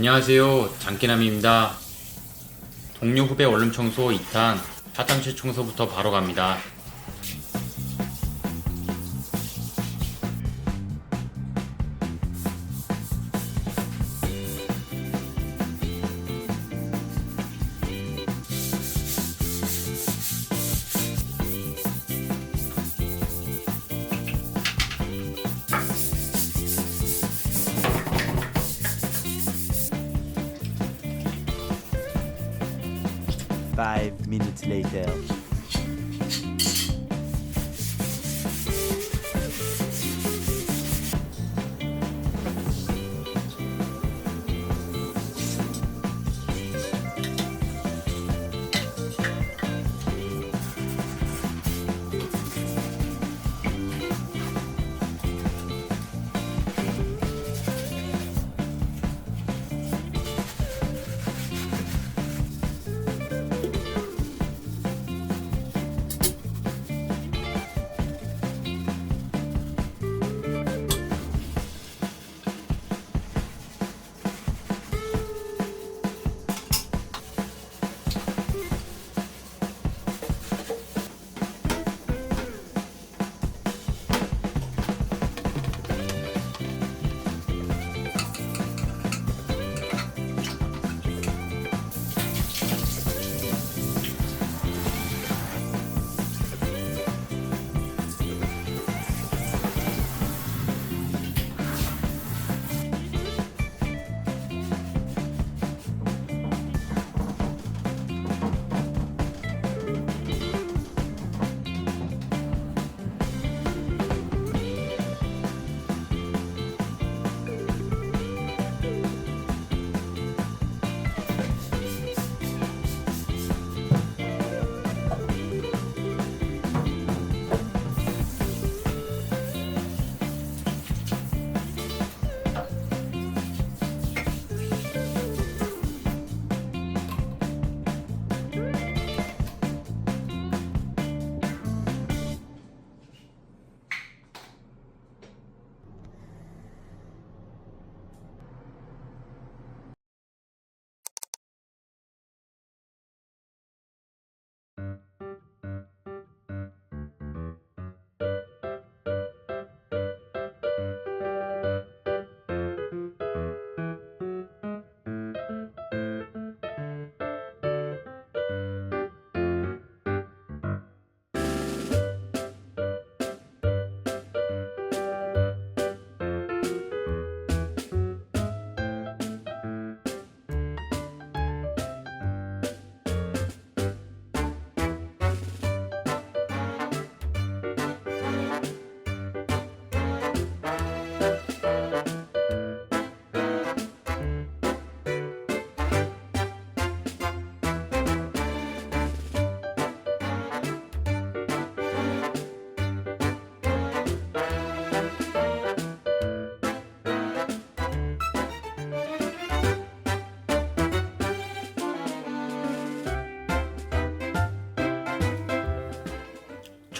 안녕하세요. 장기남입니다. 동료 후배 원룸 청소 2탄 화장실 청소부터 바로 갑니다. Five minutes later.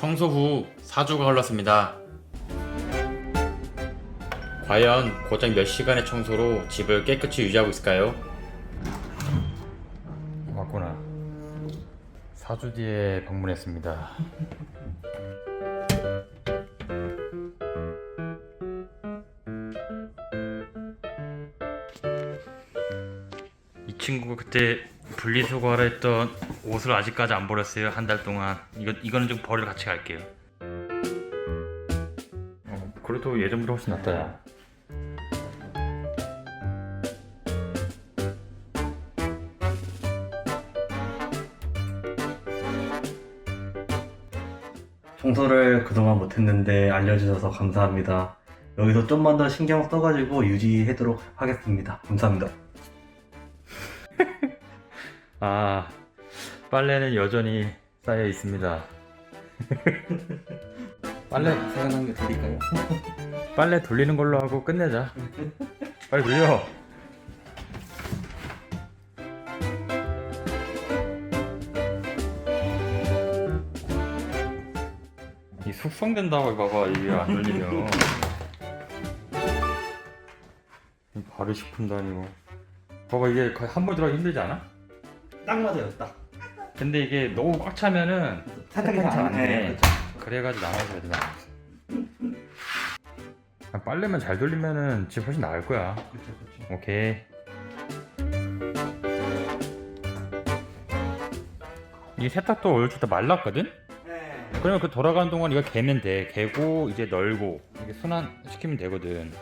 청소 후 4주가 흘렀습니다. 과연 고작 몇 시간의 청소로 집을 깨끗이 유지하고 있을까요? 맞구나. 4주 뒤에 방문했습니다. 이 친구가 그때 분리수거하라 했던 옷을 아직까지 안 버렸어요. 한 달 동안. 이거 이거는 좀 버리러 같이 갈게요. 어, 그래도 예전보다 훨씬 낫다. 야. 청소를 그동안 못했는데 알려주셔서 감사합니다. 여기서 좀만 더 신경 써가지고 유지하도록 하겠습니다. 감사합니다. 아 빨래는 여전히 쌓여 있습니다. 빨래 생각난 게 드릴까요? 빨래 돌리는 걸로 하고 끝내자. 빨리 돌려. 이 숙성된다고 봐봐 이게 안 돌리면. 발효 식품도 아니고. 봐봐 이게 거의 한 번 들어가기 힘들지 않아? 딱 맞아요, 딱. 근데 이게 너무 꽉 차면은 세탁이 세탁이 잘안 안 돼. 돼. 그렇죠. 그래가지고 나눠서 해야 되나 아, 빨래만 잘 돌리면은 집 훨씬 나을 거야 그렇죠, 그렇죠. 오케이 이 세탁도 얼추 다 말랐거든? 네. 그러면 그 돌아가는 동안 이거 개면 돼 개고 이제 널고 이게 순환 시키면 되거든